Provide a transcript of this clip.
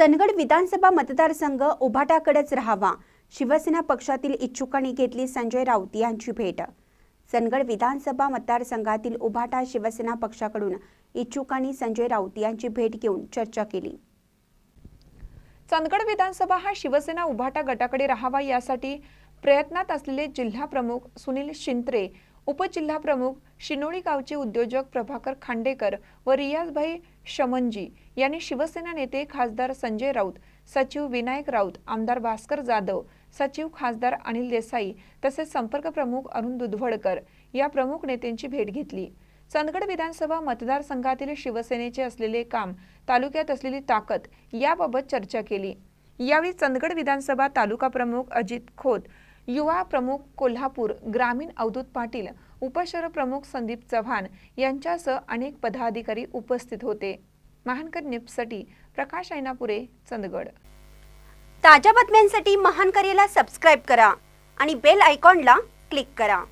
चंदगड विधानसभा मतदारसंघ उभाटाकडेच राहावा. शिवसेना पक्षातील इच्छुकांनी घेतली संजय राऊत यांची भेट. चंदगड विधानसभा मतदारसंघातील उभाटा शिवसेना पक्षाकडून इच्छुकांनी संजय राऊत यांची भेट घेऊन चर्चा केली. चंदगड विधानसभा हा शिवसेना उभाटा गटाकडे राहावा यासाठी प्रयत्नात असलेले जिल्हा प्रमुख सुनील शिंत्रे उपजिल्हा प्रमुख शिनोळी गावचे उद्योजक प्रभाकर खांडेकर व रियाजभाई शमनजी यांनी शिवसेना नेते खासदार संजय राऊत सचिव विनायक राऊत आमदार भास्कर जाधव सचिव खासदार अनिल देसाई तसेच संपर्क प्रमुख अरुण दुधवडकर या प्रमुख नेत्यांची भेट घेतली. चंदगड विधानसभा मतदारसंघातील शिवसेनेचे असलेले काम तालुक्यात असलेली ताकद याबाबत चर्चा केली. यावेळी चंदगड विधानसभा तालुका प्रमुख अजित खोत युवा प्रमुख कोल्हापूर ग्रामीण अवधूत पाटील उपशहर प्रमुख संदीप चव्हाण यांच्यासह अनेक पदाधिकारी उपस्थित होते. महानकर निप्ससाठी प्रकाश ऐनापुरे चंदगड. ताज्या बातम्यांसाठी महान करेला सबस्क्राईब करा आणि बेल आयकॉनला क्लिक करा.